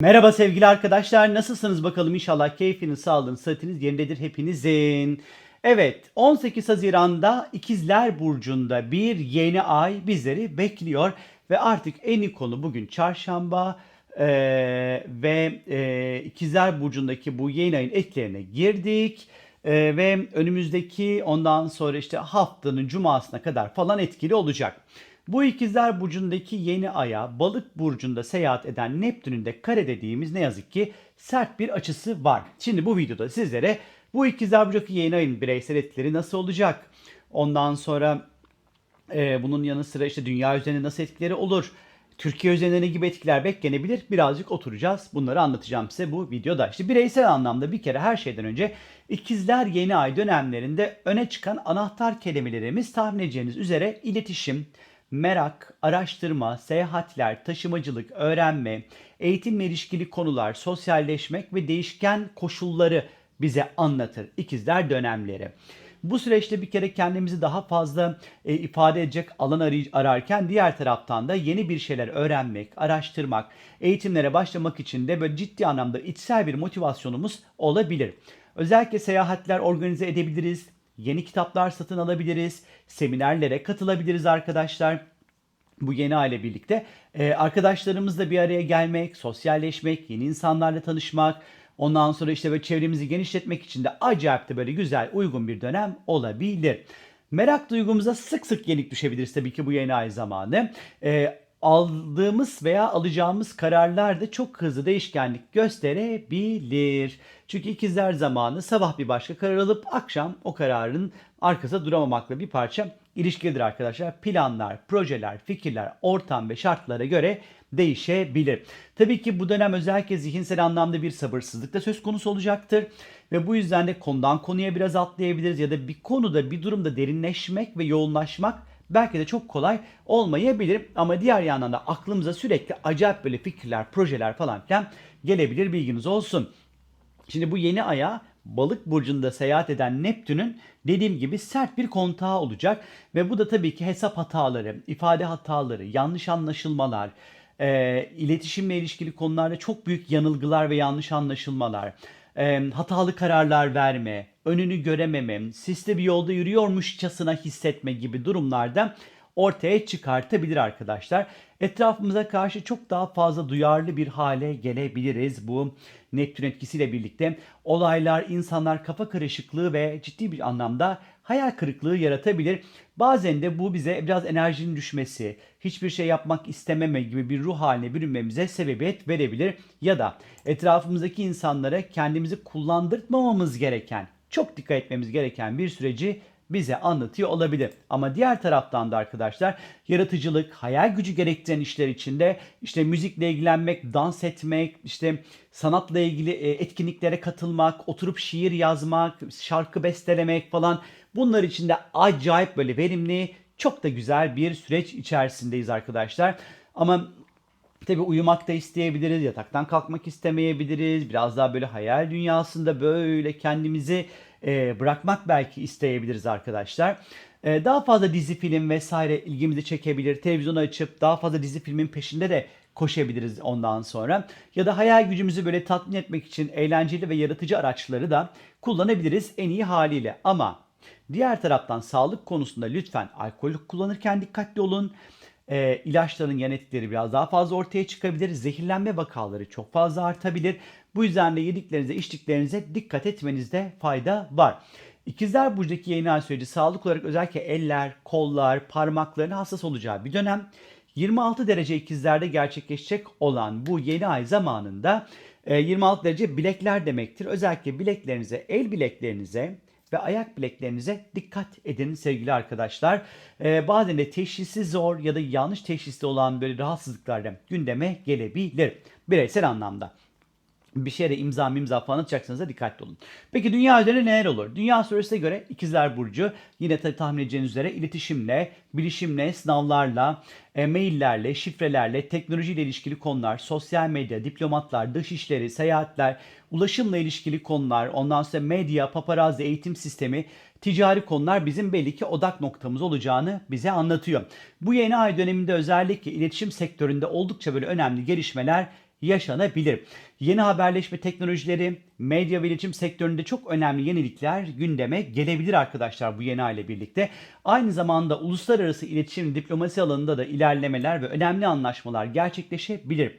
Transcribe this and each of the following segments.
Merhaba sevgili arkadaşlar. Nasılsınız bakalım? İnşallah keyfiniz, sağlığınız, sıhhatiniz yerindedir hepinizin. Evet, 18 Haziran'da İkizler Burcu'nda bir yeni ay bizleri bekliyor. Ve artık en iyi konu bugün çarşamba eee, ve eee, İkizler Burcu'ndaki bu yeni ayın etkilerine girdik. Eee, ve önümüzdeki ondan sonra işte haftanın cumasına kadar falan etkili olacak. Bu ikizler burcundaki yeni aya balık burcunda seyahat eden Neptün'ün de kare dediğimiz ne yazık ki sert bir açısı var. Şimdi bu videoda sizlere bu ikizler burcundaki yeni ayın bireysel etkileri nasıl olacak? Ondan sonra e, bunun yanı sıra işte dünya üzerinde nasıl etkileri olur? Türkiye üzerinde ne gibi etkiler beklenebilir? Birazcık oturacağız. Bunları anlatacağım size bu videoda. İşte bireysel anlamda bir kere her şeyden önce ikizler yeni ay dönemlerinde öne çıkan anahtar kelimelerimiz tahmin edeceğiniz üzere iletişim, merak, araştırma, seyahatler, taşımacılık, öğrenme, eğitimle ilişkili konular, sosyalleşmek ve değişken koşulları bize anlatır ikizler dönemleri. Bu süreçte bir kere kendimizi daha fazla e, ifade edecek alan aray- ararken diğer taraftan da yeni bir şeyler öğrenmek, araştırmak, eğitimlere başlamak için de böyle ciddi anlamda içsel bir motivasyonumuz olabilir. Özellikle seyahatler organize edebiliriz, yeni kitaplar satın alabiliriz, seminerlere katılabiliriz arkadaşlar bu yeni aile birlikte e, arkadaşlarımızla bir araya gelmek, sosyalleşmek, yeni insanlarla tanışmak, ondan sonra işte böyle çevremizi genişletmek için de acayip de böyle güzel, uygun bir dönem olabilir. Merak duygumuza sık sık yenik düşebiliriz tabii ki bu yeni ay zamanı. E, aldığımız veya alacağımız kararlar da çok hızlı değişkenlik gösterebilir. Çünkü ikizler zamanı sabah bir başka karar alıp akşam o kararın arkasında duramamakla bir parça ilişkilidir arkadaşlar. Planlar, projeler, fikirler, ortam ve şartlara göre değişebilir. Tabii ki bu dönem özellikle zihinsel anlamda bir sabırsızlık da söz konusu olacaktır. Ve bu yüzden de konudan konuya biraz atlayabiliriz ya da bir konuda bir durumda derinleşmek ve yoğunlaşmak belki de çok kolay olmayabilir. Ama diğer yandan da aklımıza sürekli acayip böyle fikirler, projeler falan filan gelebilir bilginiz olsun. Şimdi bu yeni aya balık burcunda seyahat eden Neptün'ün dediğim gibi sert bir kontağı olacak. Ve bu da tabii ki hesap hataları, ifade hataları, yanlış anlaşılmalar, e, iletişimle ilişkili konularda çok büyük yanılgılar ve yanlış anlaşılmalar, e, hatalı kararlar verme, önünü görememe, sisli bir yolda yürüyormuşçasına hissetme gibi durumlarda ortaya çıkartabilir arkadaşlar. Etrafımıza karşı çok daha fazla duyarlı bir hale gelebiliriz bu Neptün etkisiyle birlikte. Olaylar, insanlar kafa karışıklığı ve ciddi bir anlamda hayal kırıklığı yaratabilir. Bazen de bu bize biraz enerjinin düşmesi, hiçbir şey yapmak istememe gibi bir ruh haline bürünmemize sebebiyet verebilir. Ya da etrafımızdaki insanlara kendimizi kullandırtmamamız gereken, çok dikkat etmemiz gereken bir süreci bize anlatıyor olabilir. Ama diğer taraftan da arkadaşlar yaratıcılık, hayal gücü gerektiren işler içinde işte müzikle ilgilenmek, dans etmek, işte sanatla ilgili e, etkinliklere katılmak, oturup şiir yazmak, şarkı bestelemek falan bunlar için de acayip böyle verimli, çok da güzel bir süreç içerisindeyiz arkadaşlar. Ama Tabii uyumak da isteyebiliriz, yataktan kalkmak istemeyebiliriz. Biraz daha böyle hayal dünyasında böyle kendimizi e, bırakmak belki isteyebiliriz arkadaşlar. E, daha fazla dizi, film vesaire ilgimizi çekebilir. Televizyonu açıp daha fazla dizi, filmin peşinde de koşabiliriz ondan sonra. Ya da hayal gücümüzü böyle tatmin etmek için eğlenceli ve yaratıcı araçları da kullanabiliriz en iyi haliyle. Ama diğer taraftan sağlık konusunda lütfen alkol kullanırken dikkatli olun e, ilaçların yan etkileri biraz daha fazla ortaya çıkabilir. Zehirlenme vakaları çok fazla artabilir. Bu yüzden de yediklerinize, içtiklerinize dikkat etmenizde fayda var. İkizler Burcu'daki yeni ay süreci sağlık olarak özellikle eller, kollar, parmakların hassas olacağı bir dönem. 26 derece ikizlerde gerçekleşecek olan bu yeni ay zamanında e, 26 derece bilekler demektir. Özellikle bileklerinize, el bileklerinize, ve ayak bileklerinize dikkat edin sevgili arkadaşlar. Ee, bazen de teşhisi zor ya da yanlış teşhisli olan böyle rahatsızlıklar gündeme gelebilir bireysel anlamda bir şeye de imza imza falan atacaksanız da dikkatli olun. Peki dünya üzerinde neler olur? Dünya süresine göre ikizler burcu yine tabii tahmin edeceğiniz üzere iletişimle, bilişimle, sınavlarla, e, maillerle, şifrelerle, teknolojiyle ilişkili konular, sosyal medya, diplomatlar, dış işleri, seyahatler, ulaşımla ilişkili konular, ondan sonra medya, paparazzi, eğitim sistemi, ticari konular bizim belli ki odak noktamız olacağını bize anlatıyor. Bu yeni ay döneminde özellikle iletişim sektöründe oldukça böyle önemli gelişmeler yaşanabilir. Yeni haberleşme teknolojileri, medya ve iletişim sektöründe çok önemli yenilikler gündeme gelebilir arkadaşlar bu yeni ay ile birlikte. Aynı zamanda uluslararası iletişim diplomasi alanında da ilerlemeler ve önemli anlaşmalar gerçekleşebilir.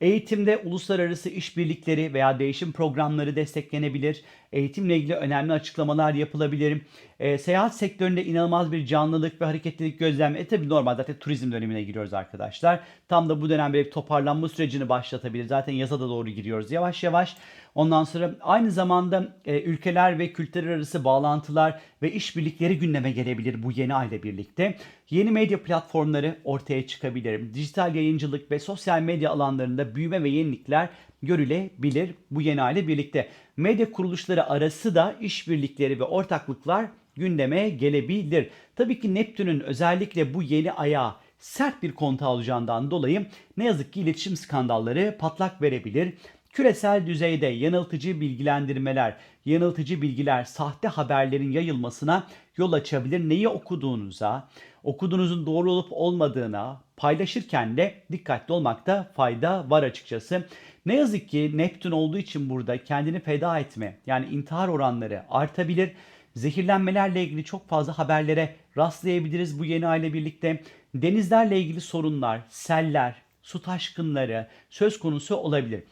Eğitimde uluslararası işbirlikleri veya değişim programları desteklenebilir. Eğitimle ilgili önemli açıklamalar yapılabilir. E, seyahat sektöründe inanılmaz bir canlılık ve hareketlilik gözlem. E tabi normal zaten turizm dönemine giriyoruz arkadaşlar. Tam da bu dönem bir toparlanma sürecini başlatabilir. Zaten yaza da doğru giriyoruz yavaş yavaş. Ondan sonra aynı zamanda e, ülkeler ve kültürler arası bağlantılar ve işbirlikleri gündeme gelebilir bu yeni ayla birlikte. Yeni medya platformları ortaya çıkabilir. Dijital yayıncılık ve sosyal medya alanlarında büyüme ve yenilikler görülebilir bu yeni ayla birlikte. Medya kuruluşları arası da işbirlikleri ve ortaklıklar gündeme gelebilir. Tabii ki Neptün'ün özellikle bu yeni aya sert bir kontağı olacağından dolayı ne yazık ki iletişim skandalları patlak verebilir. Küresel düzeyde yanıltıcı bilgilendirmeler, yanıltıcı bilgiler, sahte haberlerin yayılmasına yol açabilir. Neyi okuduğunuza, okuduğunuzun doğru olup olmadığına paylaşırken de dikkatli olmakta fayda var açıkçası. Ne yazık ki Neptün olduğu için burada kendini feda etme yani intihar oranları artabilir. Zehirlenmelerle ilgili çok fazla haberlere rastlayabiliriz bu yeni aile birlikte. Denizlerle ilgili sorunlar, seller, su taşkınları söz konusu olabilir.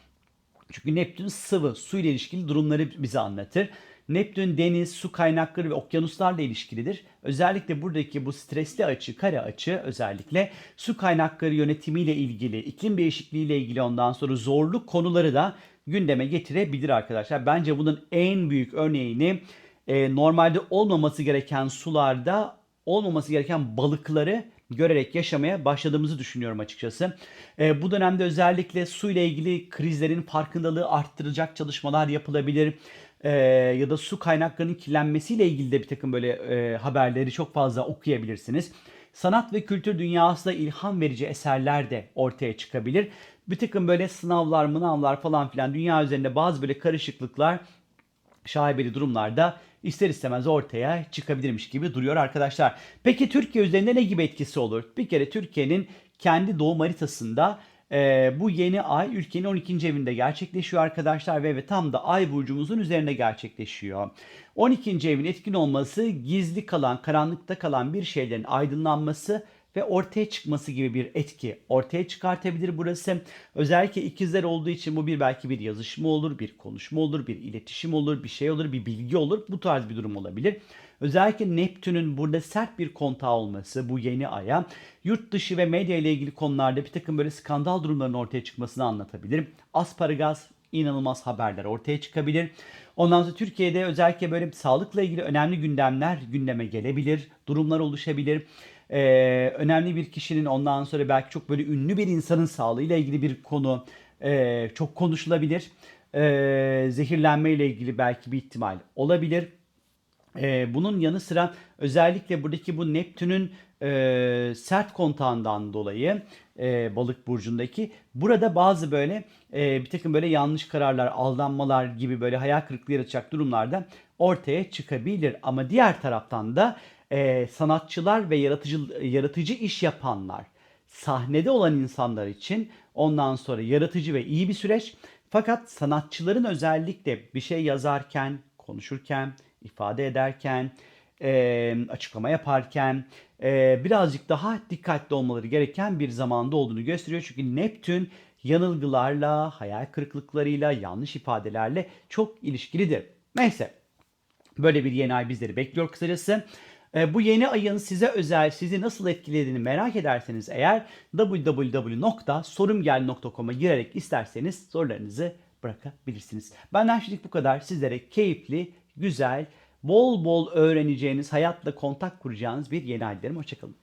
Çünkü Neptün sıvı, su ile ilişkili durumları bize anlatır. Neptün deniz, su kaynakları ve okyanuslarla ilişkilidir. Özellikle buradaki bu stresli açı, kare açı özellikle su kaynakları yönetimiyle ilgili, iklim değişikliğiyle ilgili ondan sonra zorluk konuları da gündeme getirebilir arkadaşlar. Bence bunun en büyük örneğini e, normalde olmaması gereken sularda olmaması gereken balıkları görerek yaşamaya başladığımızı düşünüyorum açıkçası. E, bu dönemde özellikle su ile ilgili krizlerin farkındalığı arttıracak çalışmalar yapılabilir. E, ya da su kaynaklarının kirlenmesiyle ilgili de bir takım böyle e, haberleri çok fazla okuyabilirsiniz. Sanat ve kültür dünyasında ilham verici eserler de ortaya çıkabilir. Bir takım böyle sınavlar, mınavlar falan filan dünya üzerinde bazı böyle karışıklıklar şaibeli durumlarda ister istemez ortaya çıkabilirmiş gibi duruyor arkadaşlar. Peki Türkiye üzerinde ne gibi etkisi olur? Bir kere Türkiye'nin kendi doğum haritasında e, bu yeni ay ülkenin 12. evinde gerçekleşiyor arkadaşlar ve, ve tam da ay burcumuzun üzerinde gerçekleşiyor. 12. evin etkin olması gizli kalan, karanlıkta kalan bir şeylerin aydınlanması ve ortaya çıkması gibi bir etki ortaya çıkartabilir burası. Özellikle ikizler olduğu için bu bir belki bir yazışma olur, bir konuşma olur, bir iletişim olur, bir şey olur, bir bilgi olur. Bu tarz bir durum olabilir. Özellikle Neptün'ün burada sert bir kontağı olması bu yeni aya yurt dışı ve medya ile ilgili konularda bir takım böyle skandal durumların ortaya çıkmasını anlatabilir. Asparagas inanılmaz haberler ortaya çıkabilir. Ondan sonra Türkiye'de özellikle böyle sağlıkla ilgili önemli gündemler gündeme gelebilir, durumlar oluşabilir e, önemli bir kişinin ondan sonra belki çok böyle ünlü bir insanın sağlığıyla ilgili bir konu e, çok konuşulabilir. E, zehirlenme ile ilgili belki bir ihtimal olabilir. E, bunun yanı sıra özellikle buradaki bu Neptün'ün e, sert kontağından dolayı e, balık burcundaki burada bazı böyle e, bir takım böyle yanlış kararlar, aldanmalar gibi böyle hayal kırıklığı yaratacak durumlarda ortaya çıkabilir. Ama diğer taraftan da e, sanatçılar ve yaratıcı yaratıcı iş yapanlar, sahnede olan insanlar için ondan sonra yaratıcı ve iyi bir süreç. Fakat sanatçıların özellikle bir şey yazarken, konuşurken, ifade ederken, e, açıklama yaparken e, birazcık daha dikkatli olmaları gereken bir zamanda olduğunu gösteriyor. Çünkü Neptün yanılgılarla, hayal kırıklıklarıyla, yanlış ifadelerle çok ilişkilidir. Neyse böyle bir yeni ay bizleri bekliyor kısacası. E, bu yeni ayın size özel, sizi nasıl etkilediğini merak ederseniz eğer www.sorumgel.com'a girerek isterseniz sorularınızı bırakabilirsiniz. Benden şimdilik bu kadar. Sizlere keyifli, güzel, bol bol öğreneceğiniz, hayatla kontak kuracağınız bir yeni ay dilerim. Hoşçakalın.